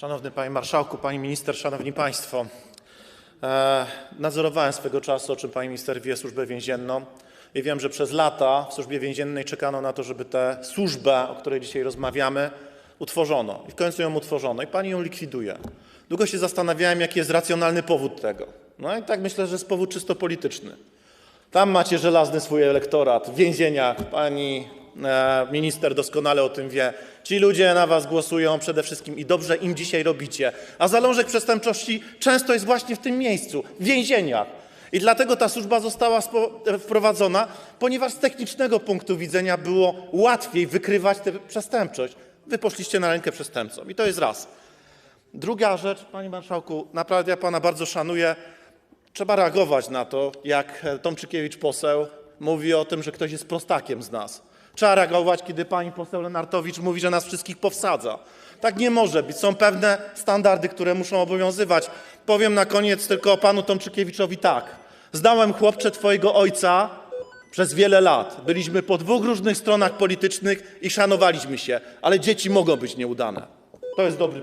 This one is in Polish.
Szanowny Panie Marszałku, Pani Minister, Szanowni Państwo. E, nadzorowałem swego czasu, o czym Pani Minister wie, służbę więzienną i wiem, że przez lata w służbie więziennej czekano na to, żeby tę służbę, o której dzisiaj rozmawiamy, utworzono. I w końcu ją utworzono i Pani ją likwiduje. Długo się zastanawiałem, jaki jest racjonalny powód tego. No i tak myślę, że jest powód czysto polityczny. Tam macie żelazny swój elektorat w więzieniach. Pani minister doskonale o tym wie. Ci ludzie na was głosują przede wszystkim i dobrze im dzisiaj robicie. A zalążek przestępczości często jest właśnie w tym miejscu, w więzieniach. I dlatego ta służba została e, wprowadzona, ponieważ z technicznego punktu widzenia było łatwiej wykrywać tę przestępczość. Wy poszliście na rękę przestępcom i to jest raz. Druga rzecz, panie marszałku, naprawdę ja pana bardzo szanuję. Trzeba reagować na to, jak Tomczykiewicz poseł mówi o tym, że ktoś jest prostakiem z nas. Trzeba reagować, kiedy pani poseł Lenartowicz mówi, że nas wszystkich powsadza. Tak nie może być. Są pewne standardy, które muszą obowiązywać. Powiem na koniec tylko panu Tomczykiewiczowi tak. Zdałem chłopcze twojego ojca przez wiele lat. Byliśmy po dwóch różnych stronach politycznych i szanowaliśmy się, ale dzieci mogą być nieudane. To jest dobry